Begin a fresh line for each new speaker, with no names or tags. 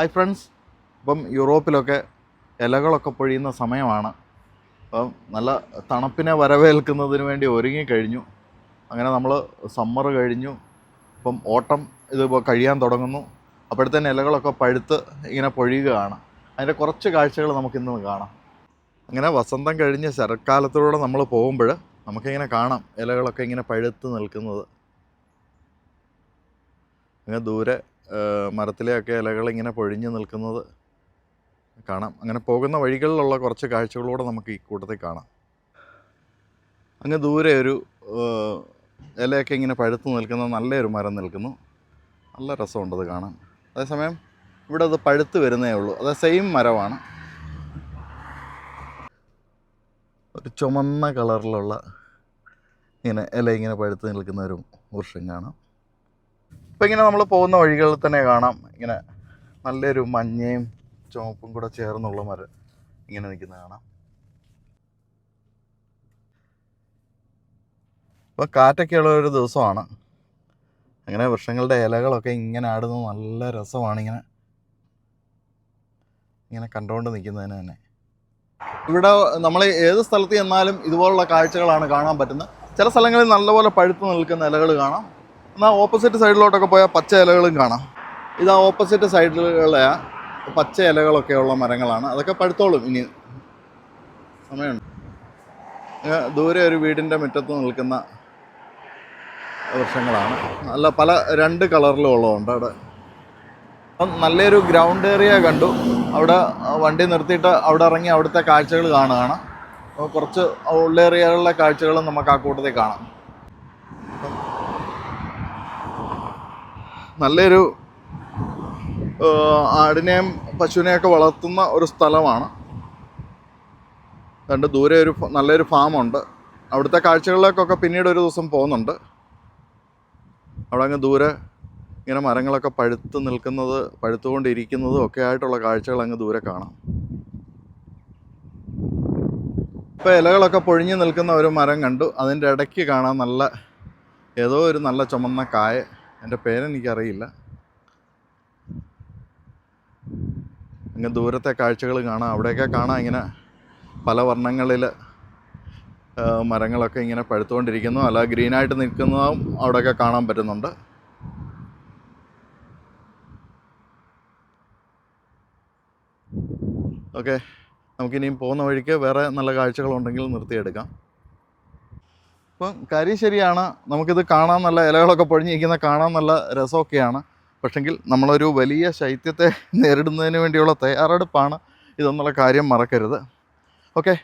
Hi friends ഇപ്പം യൂറോപ്പിലൊക്കെ ഇലകളൊക്കെ പൊഴിയുന്ന സമയമാണ്. അപ്പം നല്ല തണുപ്പിനെ വരവേൽക്കുന്നതിന് വേണ്ടി ഒരുങ്ങിക്കഴിഞ്ഞു അങ്ങനെ നമ്മൾ സമ്മർ കഴിഞ്ഞു. ഇപ്പം ഓട്ടം ഇതിപ്പോൾ കഴിയാൻ തുടങ്ങുന്നു. അപ്പോഴത്തേന് ഇലകളൊക്കെ പഴുത്ത് ഇങ്ങനെ പൊഴിയുകയാണ്. അതിന്റെ കുറച്ച് കാഴ്ചകൾ നമുക്കിന്ന് കാണാം. അങ്ങനെ വസന്തം കഴിഞ്ഞ് ശരക്കാലത്തിലൂടെ നമ്മൾ പോകുമ്പോൾ നമുക്കിങ്ങനെ കാണാം ഇലകളൊക്കെ ഇങ്ങനെ പഴുത്ത് നിൽക്കുന്നത്. അങ്ങനെ ദൂരെ മരത്തിലെയൊക്കെ ഇലകൾ ഇങ്ങനെ പൊഴിഞ്ഞു നിൽക്കുന്നത് കാണാം. അങ്ങനെ പോകുന്ന വഴികളിലുള്ള കുറച്ച് കാഴ്ചകളൂടെ നമുക്ക് ഈ കൂട്ടത്തിൽ കാണാം. അങ്ങ് ദൂരെ ഒരു ഇലയൊക്കെ ഇങ്ങനെ പഴുത്ത് നിൽക്കുന്ന നല്ലൊരു മരം നിൽക്കുന്നു. നല്ല രസമുണ്ടത് കാണാൻ. അതേസമയം ഇവിടെ അത് പഴുത്ത് വരുന്നേ ഉള്ളൂ. അത് സെയിം മരമാണ്. ഒരു ചുമന്ന കളറിലുള്ള ഇങ്ങനെ ഇല ഇങ്ങനെ പഴുത്ത് നിൽക്കുന്ന ഒരു വൃക്ഷം കാണാം. ഇപ്പം ഇങ്ങനെ നമ്മൾ പോകുന്ന വഴികളിൽ തന്നെ കാണാം. ഇങ്ങനെ നല്ലൊരു മഞ്ഞയും ചുവപ്പും കൂടെ ചേർന്നുള്ള മരം ഇങ്ങനെ നിൽക്കുന്ന കാണാം. ഇപ്പോൾ കാറ്റൊക്കെയുള്ള ഒരു ദിവസമാണ്. അങ്ങനെ വൃക്ഷങ്ങളുടെ ഇലകളൊക്കെ ഇങ്ങനെ ആടുന്നത് നല്ല രസമാണ് ഇങ്ങനെ. ഇങ്ങനെ കണ്ടുകൊണ്ട് നിൽക്കുന്നതിന് തന്നെ. ഇവിടെ നമ്മൾ ഏത് സ്ഥലത്ത് ചെന്നാലും ഇതുപോലുള്ള കാഴ്ചകളാണ് കാണാൻ പറ്റുന്നത്. ചില സ്ഥലങ്ങളിൽ നല്ലപോലെ പഴുത്ത് നിൽക്കുന്ന ഇലകൾ കാണാം. എന്നാൽ ഓപ്പോസിറ്റ് സൈഡിലോട്ടൊക്കെ പോയാൽ പച്ച ഇലകളും കാണാം. ഇത് ആ ഓപ്പോസിറ്റ് സൈഡിലുള്ള പച്ച ഇലകളൊക്കെ ഉള്ള മരങ്ങളാണ്. അതൊക്കെ പഴുത്തോളും ഇനി. സമയമുണ്ട്. ദൂരെ ഒരു വീടിന്റെ മുറ്റത്ത് നിൽക്കുന്ന വൃക്ഷങ്ങളാണ്. നല്ല പല രണ്ട് കളറിലും ഉള്ളതുണ്ട് അവിടെ. അപ്പം നല്ലൊരു ഗ്രൗണ്ട് ഏരിയ കണ്ടു. അവിടെ വണ്ടി നിർത്തിയിട്ട് അവിടെ ഇറങ്ങി അവിടുത്തെ കാഴ്ചകൾ കാണുകയാണ്. അപ്പോൾ കുറച്ച് ഉള്ളേറിയകളിലെ കാഴ്ചകളും നമുക്ക് ആ കൂട്ടത്തിൽ കാണാം. നല്ലൊരു ആടിനെയും പശുവിനെയൊക്കെ വളർത്തുന്ന ഒരു സ്ഥലമാണ്. രണ്ട് ദൂരെ ഒരു നല്ലൊരു ഫാമുണ്ട്. അവിടുത്തെ കാഴ്ചകളിലേക്കൊക്കെ പിന്നീട് ഒരു ദിവസം പോകുന്നുണ്ട്. അവിടെ അങ്ങ് ദൂരെ ഇങ്ങനെ മരങ്ങളൊക്കെ പഴുത്ത് നിൽക്കുന്നത് പഴുത്തുകൊണ്ടിരിക്കുന്നതും ഒക്കെ ആയിട്ടുള്ള കാഴ്ചകൾ അങ്ങ് ദൂരെ കാണാം. ഇപ്പോൾ ഇലകളൊക്കെ പൊഴിഞ്ഞു നിൽക്കുന്ന ഒരു മരം കണ്ടു. അതിന്റെ ഇടയ്ക്ക് കാണാൻ നല്ല ഏതോ ഒരു നല്ല ചുമന്ന കായ. എന്റെ പേരെനിക്കറിയില്ല. അങ്ങ് ദൂരത്തെ കാഴ്ചകൾ കാണാം. അവിടെയൊക്കെ കാണാം ഇങ്ങനെ പല വർണങ്ങളിൽ മരങ്ങളൊക്കെ ഇങ്ങനെ പഴുത്തുകൊണ്ടിരിക്കുന്നു. അല്ല ഗ്രീനായിട്ട് നിൽക്കുന്നതും അവിടെയൊക്കെ കാണാൻ പറ്റുന്നുണ്ട്. ഓക്കെ. നമുക്കിനിയും പോകുന്ന വഴിക്ക് വേറെ നല്ല കാഴ്ചകളുണ്ടെങ്കിൽ നിർത്തിയെടുക്കാം. ഇപ്പം കാര്യം ശരിയാണ്. നമുക്കിത് കാണാൻ നല്ല ഇലകളൊക്കെ പൊഴിഞ്ഞിരിക്കുന്ന കാണാൻ നല്ല രസമൊക്കെയാണ്. പക്ഷെങ്കിൽ നമ്മളൊരു വലിയ ശൈത്യത്തെ നേരിടുന്നതിന് വേണ്ടിയുള്ള തയ്യാറെടുപ്പാണ് ഇതെന്നുള്ള കാര്യം മറക്കരുത്. ഓക്കെ.